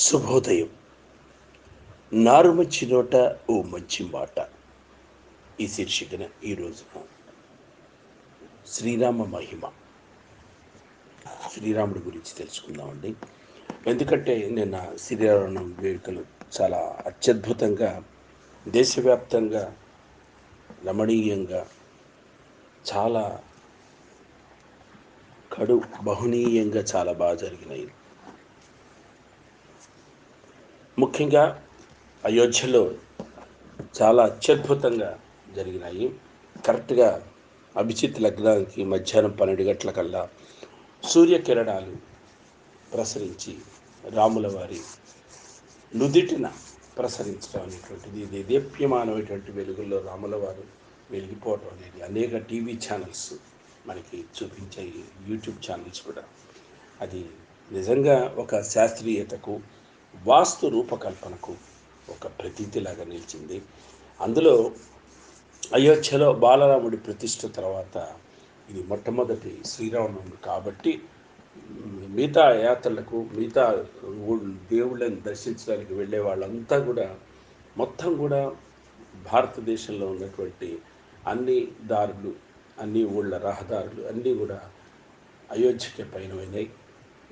శుభోదయం. నారు మంచి నోట ఓ మంచి మాట. ఈ శీర్షికన ఈ రోజున శ్రీరామ మహిమ. శ్రీరాముడి గురించి తెలుసుకుందామండి. ఎందుకంటే నిన్న శ్రీరామ వేడుకలు చాలా అత్యద్భుతంగా దేశవ్యాప్తంగా రమణీయంగా చాలా కడు బహునీయంగా చాలా బాగా జరిగినాయి. ముఖ్యంగా అయోధ్యలో చాలా అత్యద్భుతంగా జరిగినాయి. కరెక్ట్గా అభిజిత్ లగ్నానికి మధ్యాహ్నం పన్నెండు గంటల కల్లా సూర్యకిరణాలు ప్రసరించి రాముల వారి నుదిటిన ప్రసరించడం అనేటువంటిది ఇది దీప్యమానమైనటువంటి వెలుగుల్లో రాముల వారు వెలిగిపోవడం అనేది అనేక టీవీ ఛానల్స్ మనకి చూపించాయి యూట్యూబ్ ఛానల్స్ కూడా. అది నిజంగా ఒక శాస్త్రీయతకు వాస్తు రూపకల్పనకు ఒక ప్రతీతిలాగా నిలిచింది. అందులో అయోధ్యలో బాలరాముడి ప్రతిష్ఠ తర్వాత ఇది మొట్టమొదటి శ్రీరామనవమి కాబట్టి మిగతా యాత్రలకు మిగతా దేవుళ్ళని దర్శించడానికి వెళ్ళే వాళ్ళంతా కూడా మొత్తం కూడా భారతదేశంలో ఉన్నటువంటి అన్ని దారులు అన్ని ఊళ్ళ రహదారులు అన్నీ కూడా అయోధ్యకి పైనమైనాయి.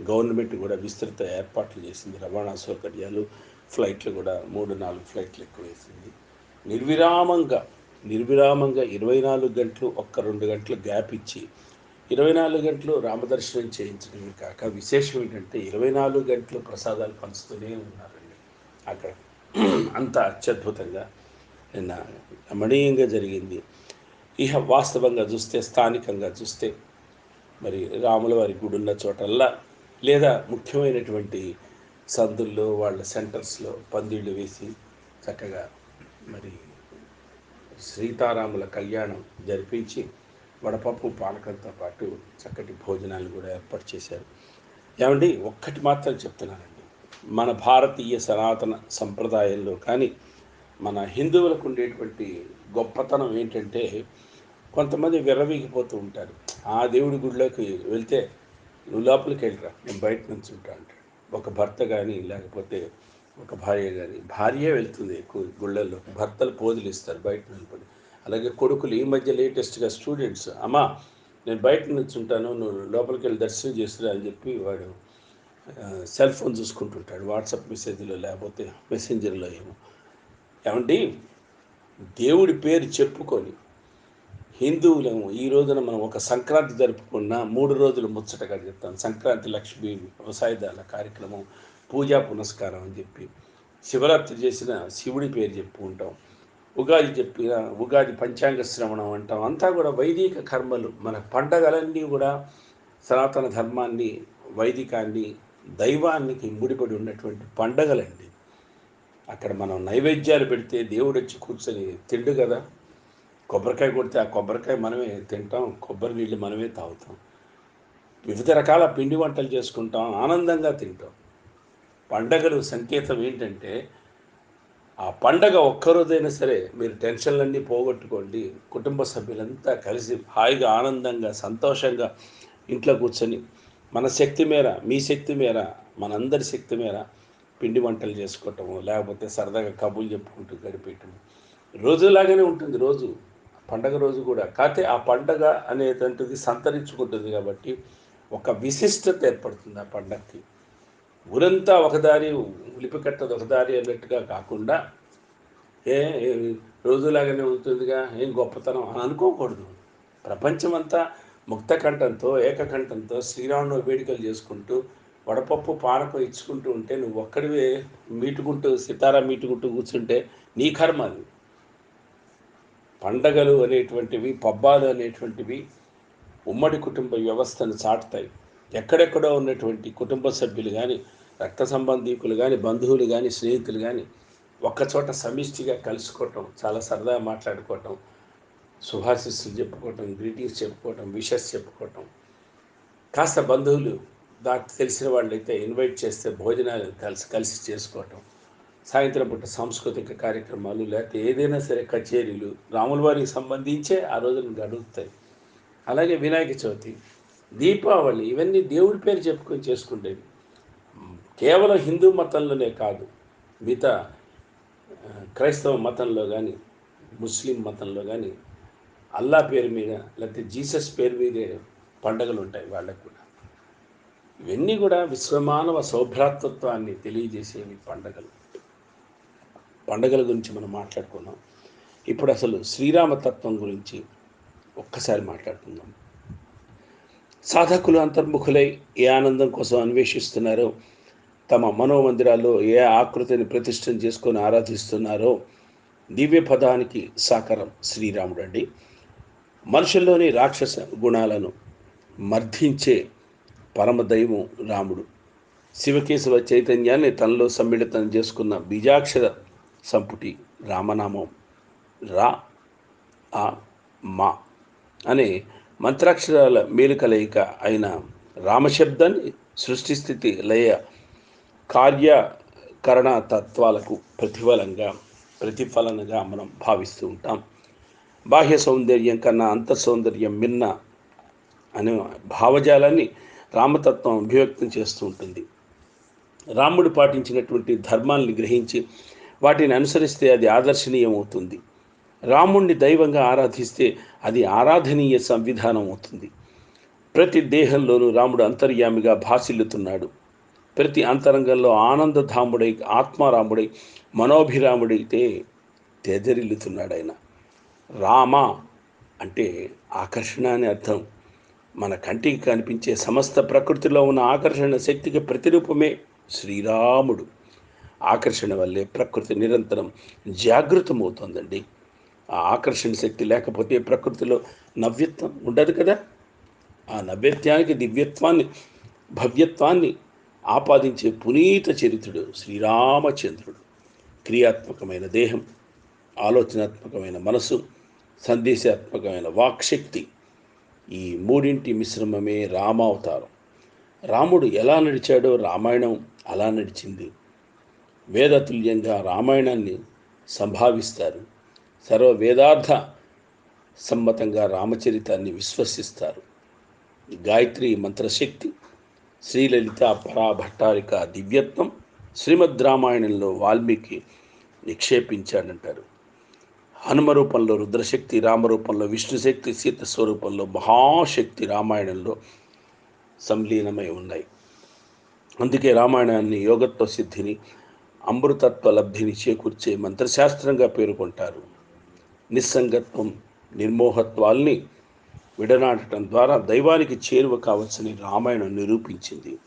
గవర్నమెంట్ కూడా విస్తృత ఏర్పాట్లు చేసింది. రవాణా సౌకర్యాలు ఫ్లైట్లు కూడా మూడు నాలుగు ఫ్లైట్లు ఎక్కువ వేసింది. నిర్విరామంగా నిర్విరామంగా ఇరవై నాలుగు గంటలు ఒక్క రెండు గంటలు గ్యాప్ ఇచ్చి ఇరవై నాలుగు గంటలు రామదర్శనం చేయించడమే కాక విశేషం ఏంటంటే ఇరవై నాలుగు గంటలు ప్రసాదాలు పంచుతూనే ఉన్నారండి. అక్కడ అంత అత్యద్భుతంగా నిన్న రమణీయంగా జరిగింది. ఇహ వాస్తవంగా చూస్తే స్థానికంగా చూస్తే మరి రాముల వారి గుడి ఉన్న చోటల్లా లేదా ముఖ్యమైనటువంటి సందుల్లో వాళ్ళ సెంటర్స్లో పందిళ్ళు వేసి చక్కగా మరి సీతారాముల కళ్యాణం జరిపించి వడపప్పు పానకంతో పాటు చక్కటి భోజనాలు కూడా ఏర్పాటు చేశారు. ఏమండి? ఒక్కటి మాత్రం చెప్తున్నానండి. మన భారతీయ సనాతన సంప్రదాయంలో కానీ మన హిందువులకు ఉండేటువంటి గొప్పతనం ఏంటంటే కొంతమంది విర్రవీగిపోతూ ఉంటారు. ఆ దేవుడి గుడిలోకి వెళ్తే నువ్వు లోపలికి వెళ్ళరా? నేను బయట నుంచి ఉంటా అంటాడు. ఒక భర్త కానీ లేకపోతే ఒక భార్య కానీ భార్యే వెళ్తుంది ఎక్కువ గుళ్ళల్లో. భర్తలు పోదులు ఇస్తారు బయట నిలబడి అలాగే కొడుకులు ఈ మధ్య లేటెస్ట్గా స్టూడెంట్స్ అమ్మా నేను బయట నుంచి ఉంటాను నువ్వు లోపలికి వెళ్ళి దర్శనం చేస్తున్నా అని చెప్పి వాడు సెల్ ఫోన్ చూసుకుంటుంటాడు. వాట్సాప్ మెసేజ్లో లేకపోతే మెసెంజర్లో ఏమో. ఏమండి? దేవుడి పేరు చెప్పుకొని హిందువులము ఈ రోజున మనం ఒక సంక్రాంతి జరుపుకున్న మూడు రోజులు ముచ్చటగా చెప్తాం సంక్రాంతి లక్ష్మీ వ్యవసాయదారుల కార్యక్రమం పూజా పునస్కారం అని చెప్పి శివరాత్రి చేసిన శివుడి పేరు చెప్పుకుంటాం. ఉగాది చెప్పిన ఉగాది పంచాంగ శ్రవణం అంటాం. అంతా కూడా వైదిక కర్మలు. మన పండగలన్నీ కూడా సనాతన ధర్మాన్ని వైదికాన్ని దైవానికి ముడిపడి ఉన్నటువంటి పండగలండి. అక్కడ మనం నైవేద్యాలు పెడితే దేవుడు వచ్చి కూర్చొని తిండు కదా. కొబ్బరికాయ కొడితే ఆ కొబ్బరికాయ మనమే తింటాం కొబ్బరి నీళ్ళు మనమే తాగుతాం. వివిధ రకాల పిండి వంటలు చేసుకుంటాం ఆనందంగా తింటాం. పండగలు సంకేతం ఏంటంటే ఆ పండగ ఒక్కరోజైనా సరే మీరు టెన్షన్లన్నీ పోగొట్టుకోండి కుటుంబ సభ్యులంతా కలిసి హాయిగా ఆనందంగా సంతోషంగా ఇంట్లో కూర్చొని మన శక్తి మేర మీ శక్తి మేర మనందరి శక్తి మేర పిండి వంటలు చేసుకోవటము లేకపోతే సరదాగా కబుర్లు చెప్పుకుంటూ గడిపేయటము రోజులాగానే ఉంటుంది రోజు. పండగ రోజు కూడా. కాకపోతే ఆ పండగ అనేటువంటిది సంతరించుకుంటుంది కాబట్టి ఒక విశిష్టత ఏర్పడుతుంది ఆ పండగకి ఊరంతా ఒకదారి ఉలిపికట్టది ఒకదారి అన్నట్టుగా కాకుండా ఏ రోజులాగానే ఉంటుందిగా ఏం గొప్పతనం అని అనుకోకూడదు. ప్రపంచమంతా ముక్తకంఠంతో ఏకకంఠంతో శ్రీరాముడు వేడుకలు చేసుకుంటూ వడపప్పు పానకం ఇచ్చుకుంటూ ఉంటే నువ్వు ఒక్కడివే మీటుకుంటూ సితారా మీటుకుంటూ కూర్చుంటే నీ కర్మ అది. పండగలు అనేటువంటివి పబ్బాలు అనేటువంటివి ఉమ్మడి కుటుంబ వ్యవస్థను చాటుతాయి. ఎక్కడెక్కడో ఉన్నటువంటి కుటుంబ సభ్యులు కానీ రక్త సంబంధీకులు కానీ బంధువులు కానీ స్నేహితులు కానీ ఒక్కచోట సమిష్టిగా కలుసుకోవటం చాలా సరదా మాట్లాడుకోవటం శుభాశిస్సులు చెప్పుకోవటం గ్రీటింగ్స్ చెప్పుకోవటం విషెస్ చెప్పుకోవటం. కాస్త బంధువులు నాకు తెలిసిన వాళ్ళైతే ఇన్వైట్ చేస్తే భోజనాలు కలిసి కలిసి చేసుకోవటం. సాయంత్రం పూట సాంస్కృతిక కార్యక్రమాలు లేకపోతే ఏదైనా సరే కచేరీలు రాముల వారికి సంబంధించే ఆ రోజున గడుగుతాయి అలాగే వినాయక చవితి దీపావళి ఇవన్నీ దేవుడి పేరు చెప్పుకొని చేసుకుండేవి. కేవలం హిందూ మతంలోనే కాదు మిగతా క్రైస్తవ మతంలో కానీ ముస్లిం మతంలో కానీ అల్లా పేరు మీద లేకపోతే జీసస్ పేరు మీదే పండగలు ఉంటాయి వాళ్ళకు కూడా. ఇవన్నీ కూడా విశ్వమానవ సౌభ్రాతత్వాన్ని తెలియజేసేవి పండగలు. పండగల గురించి మనం మాట్లాడుకున్నాం. ఇప్పుడు అసలు శ్రీరామతత్వం గురించి ఒక్కసారి మాట్లాడుకుందాం. సాధకులు అంతర్ముఖులై ఏ ఆనందం కోసం అన్వేషిస్తున్నారో తమ మనోమందిరాల్లో ఏ ఆకృతిని ప్రతిష్టం చేసుకొని ఆరాధిస్తున్నారో దివ్య పదానికి సాకారం శ్రీరాముడు అండి మనుషుల్లోని రాక్షస గుణాలను మర్ధించే పరమదైవం రాముడు. శివకేశవ చైతన్యాన్ని తనలో సమ్మిళితం చేసుకున్న బీజాక్షర సంపుటి రామనామం. రా ఆ మా అనే మంత్రాక్షరాల మేలుకలయిక అయిన రామశబ్దాన్ని సృష్టిస్థితి లయ కార్యకరణ తత్వాలకు ప్రతిఫలంగా ప్రతిఫలనగా మనం భావిస్తూ ఉంటాం. బాహ్య సౌందర్యం కన్నా అంత సౌందర్యం మిన్న అనే భావజాలాన్ని రామతత్వం అభివ్యక్తం చేస్తూ ఉంటుంది. రాముడు పాటించినటువంటి ధర్మాల్ని గ్రహించి వాటిని అనుసరిస్తే అది ఆదర్శనీయం అవుతుంది రాముణ్ణి దైవంగా ఆరాధిస్తే అది ఆరాధనీయ సంవిధానం అవుతుంది ప్రతి దేహంలోనూ రాముడు అంతర్యామిగా భాసిల్లుతున్నాడు. ప్రతి అంతరంగంలో ఆనందధాముడై ఆత్మారాముడై మనోభిరాముడైతే తెదరిల్లుతున్నాడు ఆయన. రామ అంటే ఆకర్షణ అని అర్థం. మన కంటికి కనిపించే సమస్త ప్రకృతిలో ఉన్న ఆకర్షణ శక్తికి ప్రతిరూపమే శ్రీరాముడు. ఆకర్షణ వల్లే ప్రకృతి నిరంతరం జాగృతమవుతోందండి. ఆ ఆకర్షణ శక్తి లేకపోతే ప్రకృతిలో నవ్యత్వం ఉండదు కదా. ఆ నవ్యత్వానికి దివ్యత్వాన్ని భవ్యత్వాన్ని ఆపాదించే పునీత చరిత్రుడు శ్రీరామచంద్రుడు. క్రియాత్మకమైన దేహం ఆలోచనాత్మకమైన మనసు సందేశాత్మకమైన వాక్శక్తి. ఈ మూడింటి మిశ్రమమే రామావతారం. రాముడు ఎలా నడిచాడో రామాయణం అలా నడిచింది. వేదతుల్యంగా రామాయణాన్ని సంభావిస్తారు. సర్వ వేదార్థ సమ్మతంగా రామచరితాన్ని విశ్వసిస్తారు. గాయత్రి మంత్రశక్తి శ్రీలలిత పరాభట్టారిక దివ్యత్వం శ్రీమద్ రామాయణంలో వాల్మీకి నిక్షేపించాడంటారు. హనుమ రూపంలో రుద్రశక్తి రామరూపంలో విష్ణుశక్తి సీత స్వరూపంలో మహాశక్తి రామాయణంలో సంలీనమై ఉన్నాయి. అందుకే రామాయణాన్ని యోగత్వ సిద్ధిని అమృతత్వ లబ్ధిని చేకూర్చే మంత్రశాస్త్రంగా పేర్కొంటారు. నిస్సంగత్వం నిర్మోహత్వాల్ని విడనాటడం ద్వారా దైవానికి చేరువ కావచ్చని రామాయణం నిరూపించింది.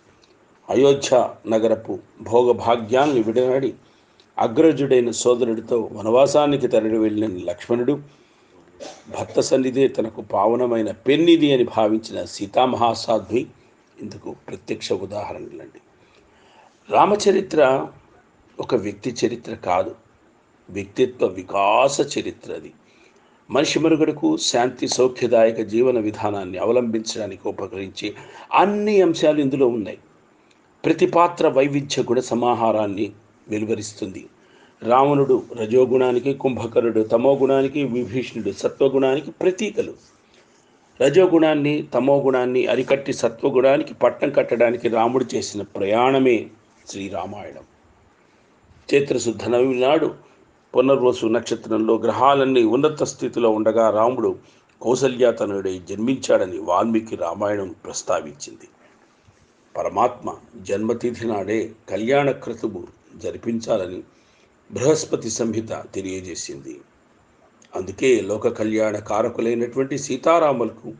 అయోధ్య నగరపు భోగభాగ్యాల్ని విడనాడి అగ్రజుడైన సోదరుడితో వనవాసానికి తరలి వెళ్ళిన లక్ష్మణుడు భర్త సన్నిధే తనకు పావనమైన పెన్నిది అని భావించిన సీతామహాసాధ్వి ఇందుకు ప్రత్యక్ష ఉదాహరణలండి. రామచరిత్ర ఒక వ్యక్తి చరిత్ర కాదు. వ్యక్తిత్వ వికాస చరిత్ర అది. మనిషి మనుగడకు శాంతి సౌఖ్యదాయక జీవన విధానాన్ని అవలంబించడానికి ఉపకరించే అన్ని అంశాలు ఇందులో ఉన్నాయి. ప్రతి పాత్ర వైవిధ్య గుణ సమాహారాన్ని వెలువరిస్తుంది. రావణుడు రజోగుణానికి కుంభకరుడు తమోగుణానికి విభీషణుడు సత్వగుణానికి ప్రతీకలు. రజోగుణాన్ని తమోగుణాన్ని అరికట్టి సత్వగుణానికి పట్టం కట్టడానికి రాముడు చేసిన ప్రయాణమే శ్రీరామాయణం. చైత్రశుద్ధ నవమి నాడు పునర్వసు నక్షత్రంలో గ్రహాలన్నీ ఉన్నత స్థితిలో ఉండగా రాముడు కౌసల్యాతనుడై జన్మించాడని వాల్మీకి రామాయణం ప్రస్తావించింది. పరమాత్మ జన్మతిథి నాడే కళ్యాణ క్రతువు జరిపించాలని బృహస్పతి సంహిత తెలియజేసింది. అందుకే లోక కళ్యాణ కారకులైనటువంటి సీతారాములకు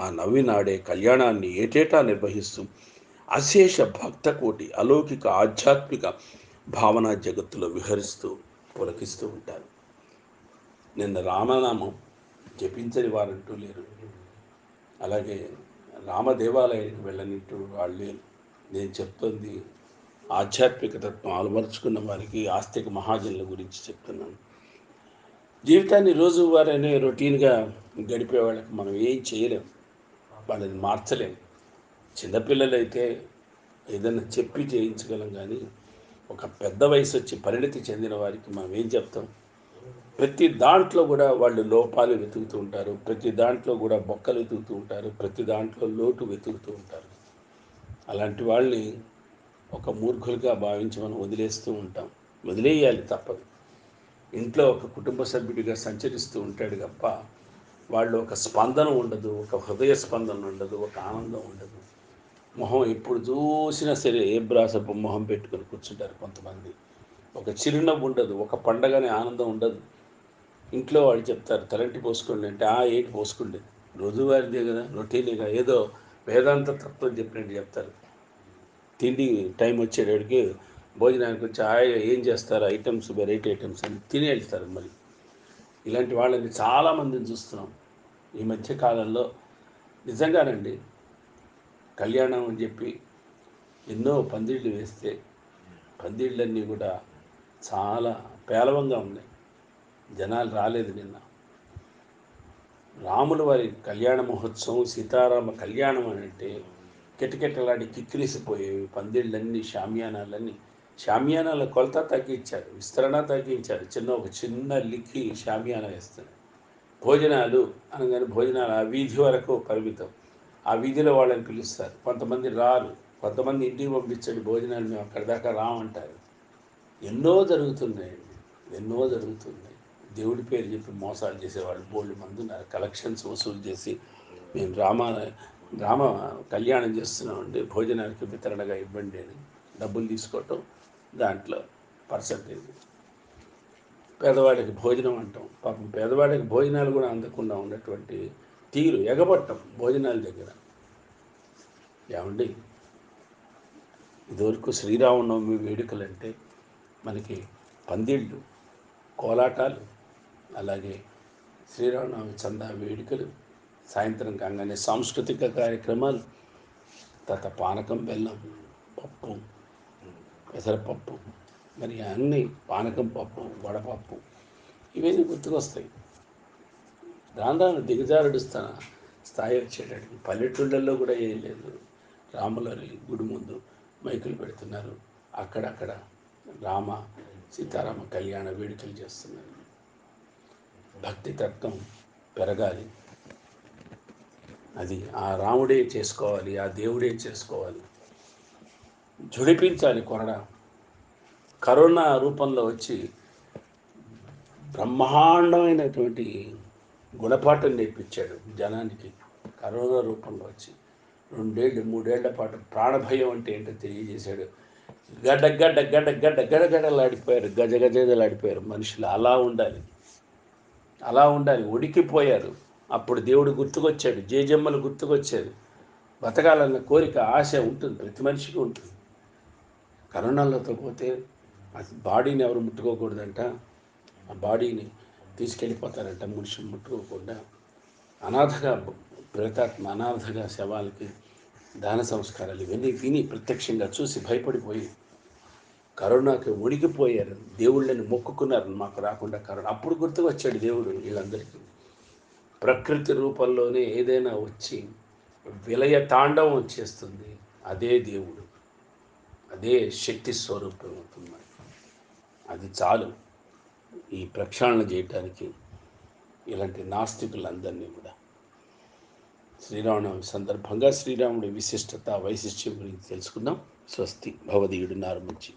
ఆ నవ్వి నాడే కళ్యాణాన్ని ఏటేటా నిర్వహిస్తూ అశేష భక్తకోటి అలౌకిక ఆధ్యాత్మిక భావనా జగత్తులో విహరిస్తూ పులకిస్తూ ఉంటారు. నిన్న రామనామం జపించని వారంటూ లేరు. అలాగే రామదేవాలయానికి వెళ్ళనింటూ వెళ్ళనిట్టు వాళ్ళు లేరు. నేను చెప్తుంది ఆధ్యాత్మిక తత్వం అలవరుచుకున్న వారికి ఆస్తిక మహాజనుల గురించి చెప్తున్నాను. జీవితాన్ని రోజువారీనే రొటీన్గా గడిపే వాళ్ళకి మనం ఏం చేయలేం వాళ్ళని మార్చలేం. చిన్నపిల్లలైతే ఏదైనా చెప్పి చేయించగలం కానీ ఒక పెద్ద వయసు వచ్చి పరిణతి చెందిన వారికి మనం ఏం చెప్తాం? ప్రతి దాంట్లో కూడా వాళ్ళు లోపాలు వెతుకుతూ ఉంటారు. ప్రతి దాంట్లో కూడా బొక్కలు వెతుకుతూ ఉంటారు. ప్రతి దాంట్లో లోటు వెతుకుతూ ఉంటారు. అలాంటి వాళ్ళని ఒక మూర్ఖులుగా భావించి మనం వదిలేస్తూ ఉంటాం. వదిలేయాలి తప్పదు. ఇంట్లో ఒక కుటుంబ సభ్యుడిగా సంచరిస్తూ ఉంటాడు తప్ప వాళ్ళు ఒక స్పందన ఉండదు. ఒక హృదయ స్పందన ఉండదు. ఒక ఆనందం ఉండదు. మొహం ఎప్పుడు చూసినా సరే ఏ బ్రాసపు మొహం పెట్టుకొని కూర్చుంటారు కొంతమంది. ఒక చిరునవ్వు ఉండదు ఒక పండగనే ఆనందం ఉండదు. ఇంట్లో వాళ్ళు చెప్తారు తలంటి పోసుకోండి అంటే ఆ ఏంటి పోసుకోండి? రోజువారిదే కదా రొటీనేగా. ఏదో వేదాంత తత్వం చెప్పినట్టు చెప్తారు. తిండి టైం వచ్చేటడికి భోజనానికి వచ్చి హాయిగా ఏం చేస్తారు? ఐటమ్స్ వెరైటీ ఐటమ్స్ అని తిని వెళ్తారు మరి. ఇలాంటి వాళ్ళని చాలామందిని చూస్తున్నాం. ఈ మధ్య కాలంలో నిజంగానండి కళ్యాణం అని చెప్పి ఎన్నో పందిళ్ళు వేస్తే పందిళ్ళన్నీ కూడా చాలా పేలవంగా ఉన్నాయి. జనాలు రాలేదు నిన్న. రాముల వారి కళ్యాణ మహోత్సవం సీతారామ కళ్యాణం అని అంటే కిటకిటలాడి కిక్కిరిసిపోయేవి. పందిళ్ళన్నీ షామియానాలన్నీ. షామియానాల కొలత తగ్గించారు విస్తరణ తగ్గించారు. చిన్న ఒక చిన్న లిక్కి షామియానా వేస్తున్నారు భోజనాలు అనగానే భోజనాలు ఆ వీధి వరకు పరిమితం. ఆ వీధిలో వాళ్ళని పిలుస్తారు. కొంతమంది రారు. కొంతమంది ఇంటికి పంపించండి భోజనాలు మేము అక్కడి దాకా రామంటారు. ఎన్నో జరుగుతున్నాయండి ఎన్నో జరుగుతున్నాయి. దేవుడి పేరు చెప్పి మోసాలు చేసేవాళ్ళు బోల్డ్ మంది ఉన్నారు. కలెక్షన్స్ వసూలు చేసి మేము రామ రామ కళ్యాణం చేస్తున్నామండి. భోజనానికి వితరణగా ఇవ్వండి అని డబ్బులు తీసుకోవటం దాంట్లో పర్సంటేజ్. పేదవాడికి భోజనం అంటాం. పాపం పేదవాడికి భోజనాలు కూడా అందకుండా ఉన్నటువంటి తీరు ఎగబట్టం భోజనాల దగ్గర. ఏమండి? ఇదివరకు శ్రీరామనవమి వేడుకలు అంటే మనకి పందిళ్ళు కోలాటాలు అలాగే శ్రీరామనవమి చందా వేడుకలు సాయంత్రం కాగానే సాంస్కృతిక కార్యక్రమాలు తర్వాత పానకం బెల్లం పప్పు పెసరపప్పు మరి అన్నీ పానకం పప్పు వడపప్పు ఇవన్నీ గుర్తుకొస్తాయి. రాను దిగజారుడు స్థా స్థాయి వచ్చేటట్టు. పల్లెటూళ్ళల్లో కూడా ఏం లేదు. రాములని గుడి ముందు మైకులు పెడుతున్నారు. అక్కడక్కడ రామ సీతారామ కళ్యాణ వేడుకలు చేస్తున్నారు. భక్తి తత్వం పెరగాలి. అది ఆ రాముడే చేసుకోవాలి ఆ దేవుడే చేసుకోవాలి. జుడిపించాలి కొరడ. కరోనా రూపంలో వచ్చి బ్రహ్మాండమైనటువంటి గుణపాఠం నేర్పించాడు జనానికి కరోనా రూపంలో వచ్చి. రెండేళ్ళు మూడేళ్ళ పాటు ప్రాణభయం అంటే ఏంటో తెలియజేశాడు. గడ్డ గడ్డ గడ్డ గడ్డ గడగడలాడిపోయారు గజ గజగజలాడిపోయారు. మనుషులు అలా ఉండాలి. అలా ఉండాలి. ఉడికిపోయారు. అప్పుడు దేవుడు గుర్తుకొచ్చాడు. జేజమ్మలు గుర్తుకొచ్చాడు బతకాలన్న కోరిక ఆశ ఉంటుంది. ప్రతి మనిషికి ఉంటుంది. కరోనాలతో పోతే బాడీని ఎవరు ముట్టుకోకూడదంట. ఆ బాడీని తీసుకెళ్ళిపోతారట మనిషి ముట్టుకోకుండా. అనాథగా ప్రేతాత్మ అనాథగా శవాలకి దాన సంస్కారాలు ఇవన్నీ విని ప్రత్యక్షంగా చూసి భయపడిపోయి కరోనాకి ఉడికిపోయారు దేవుళ్ళని మొక్కుకున్నారు మాకు రాకుండా కరోనా. అప్పుడు గుర్తు వచ్చాడు దేవుడు వీళ్ళందరికీ. ప్రకృతి రూపంలోనే ఏదైనా వచ్చి విలయ తాండవం చేస్తుంది. అదే దేవుడు. అదే శక్తి స్వరూపం అవుతుంది. అది చాలు. ఈ ప్రక్షాళన చేయటానికి ఇలాంటి నాస్తికులందరినీ కూడా. శ్రీరామనవమి సందర్భంగా శ్రీరాముడి విశిష్టత వైశిష్ట్యం గురించి తెలుసుకుందాం. స్వస్తి. భవదీయుడు నారు నుంచి.